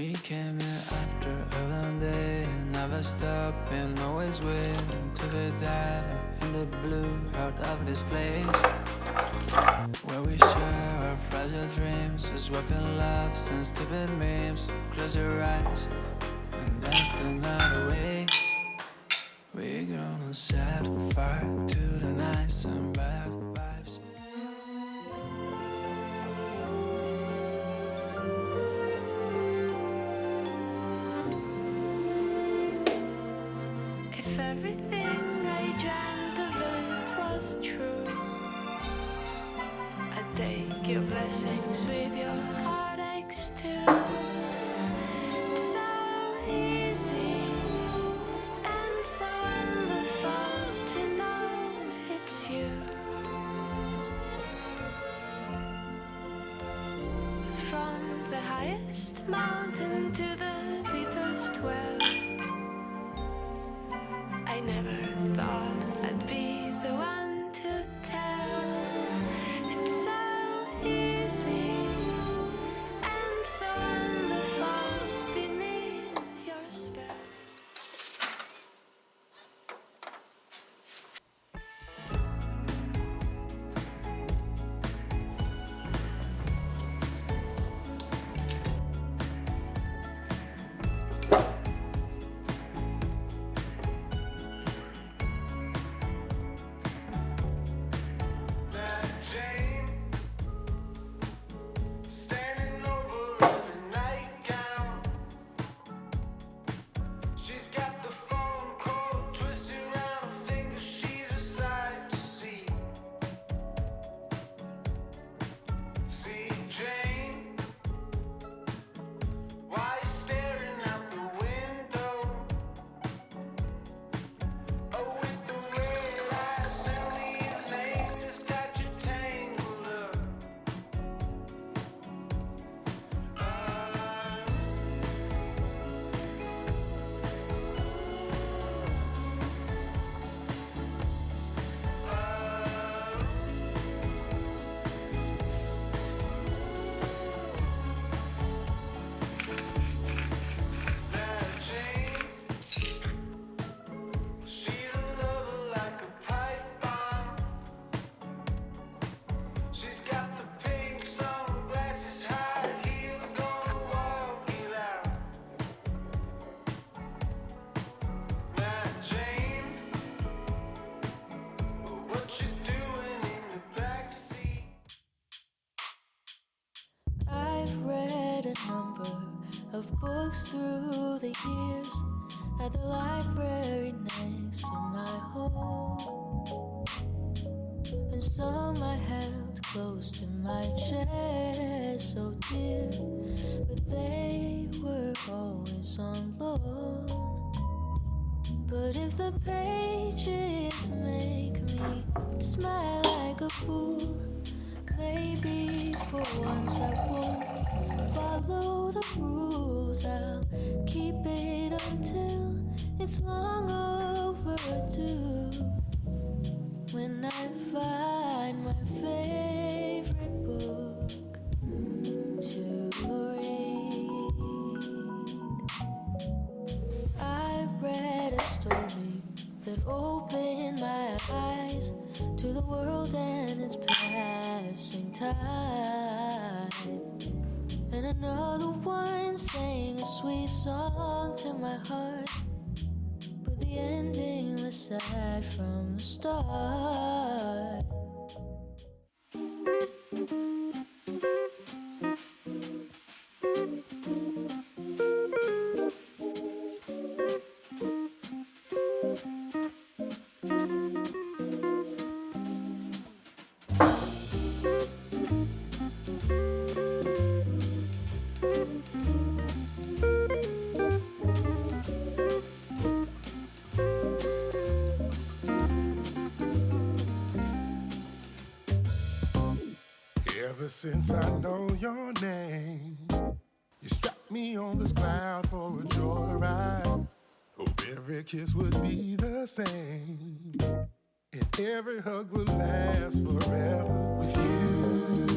We came here after a long day, never stopping, always waiting to be there in the blue heart of this place. Where we share our fragile dreams, swapping laughs and stupid memes. Close your eyes and dance the night away. We're gonna set fire to the nights and bad take your blessings with your heartaches too. So easy and so to know it's you. From the highest mountain to the deepest well. I never thought of books through the years at the library next to my home. And some I held close to my chest, so dear, but they were always on loan. But if the pages make me smile like a fool, maybe for once I won't follow the rules. Until it's long overdue. When I find my favorite book to read. I read a story that opened my eyes to the world and its passing time. And another one sang a sweet song to my heart. But the ending was sad from the start. Ever since I know your name, you struck me on this cloud for a joyride. Hope every kiss would be the same, and every hug would last forever with you,